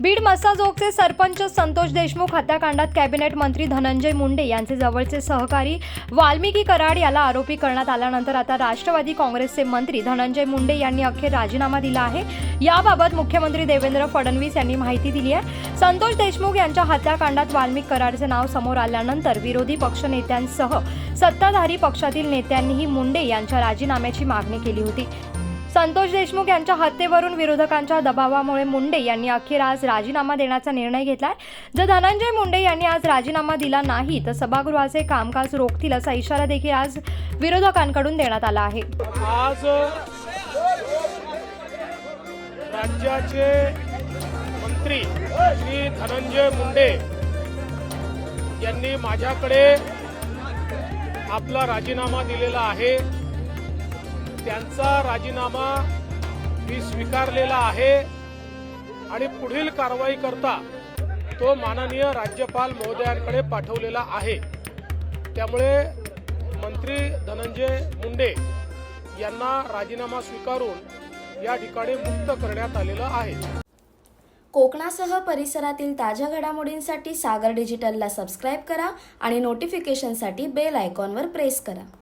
बीड मसाजोगचे सरपंच संतोष देशमुख हत्याकांडात कॅबिनेट मंत्री धनंजय मुंडे यांचे जवळचे सहकारी वाल्मिकी कराड याला आरोपी करण्यात आल्यानंतर आता राष्ट्रवादी काँग्रेसचे मंत्री धनंजय मुंडे यांनी अखेर राजीनामा दिला आहे. याबाबत मुख्यमंत्री देवेंद्र फडणवीस यांनी माहिती दिली आहे. संतोष देशमुख यांच्या हत्याकांडात वाल्मिक कराडचे नाव समोर आल्यानंतर विरोधी पक्षनेत्यांसह सत्ताधारी पक्षातील नेत्यांनीही मुंडे यांच्या राजीनाम्याची मागणी केली होती. संतोष देशमुख यांच्या हत्येवरून विरोधकांच्या दबावामुळे मुंडे यांनी अखेर आज राजीनामा देण्याचा निर्णय घेतलाय. जर धनंजय मुंडे यांनी आज राजीनामा दिला नाही तर सभागृहाचे कामकाज रोखतील असा इशारा देखील आज विरोधकांकडून देण्यात आला आहे. आज राज्याचे मंत्री श्री धनंजय मुंडे यांनी माझ्याकडे आपला राजीनामा दिलेला आहे. त्यांचा राजीनामा मी स्वीकारलेला आहे आणि पुढील कारवाई करता तो माननीय राज्यपाल महोदयांकडे पाठवलेला आहे. त्यामुळे मंत्री धनंजय मुंडे यांना राजीनामा स्वीकारून या ठिकाणी मुक्त करण्यात आलेलं आहे. कोकणासह परिसरातील ताज्या घडामोडींसाठी सागर डिजिटलला सबस्क्राईब करा आणि नोटिफिकेशनसाठी बेल आयकॉनवर प्रेस करा.